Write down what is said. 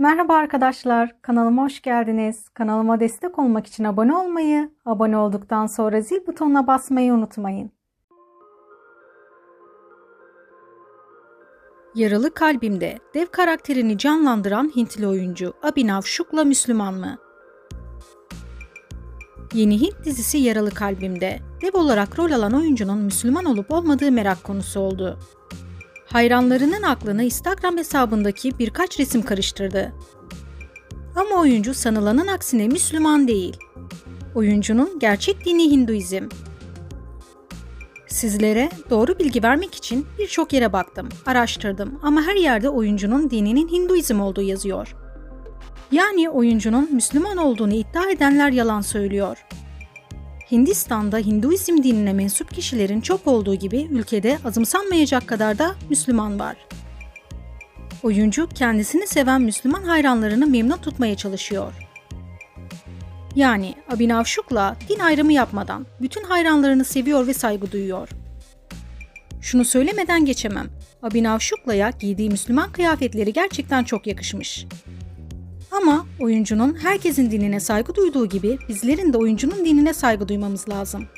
Merhaba arkadaşlar, kanalıma hoş geldiniz. Kanalıma destek olmak için abone olmayı, abone olduktan sonra zil butonuna basmayı unutmayın. Yaralı Kalbimde dev karakterini canlandıran Hintli oyuncu Abhinav Shukla Müslüman mı? Yeni Hint dizisi Yaralı Kalbimde dev olarak rol alan oyuncunun Müslüman olup olmadığı merak konusu oldu. Hayranlarının aklını Instagram hesabındaki birkaç resim karıştırdı. Ama oyuncu sanılanın aksine Müslüman değil. Oyuncunun gerçek dini Hinduizm. Sizlere doğru bilgi vermek için birçok yere baktım, araştırdım ama her yerde oyuncunun dininin Hinduizm olduğu yazıyor. Yani oyuncunun Müslüman olduğunu iddia edenler yalan söylüyor. Hindistan'da Hinduizm dinine mensup kişilerin çok olduğu gibi ülkede azımsanmayacak kadar da Müslüman var. Oyuncu kendisini seven Müslüman hayranlarını memnun tutmaya çalışıyor. Yani Abhinav Shukla din ayrımı yapmadan bütün hayranlarını seviyor ve saygı duyuyor. Şunu söylemeden geçemem. Abhinav Shukla'ya giydiği Müslüman kıyafetleri gerçekten çok yakışmış. Ama oyuncunun herkesin dinine saygı duyduğu gibi bizlerin de oyuncunun dinine saygı duymamız lazım.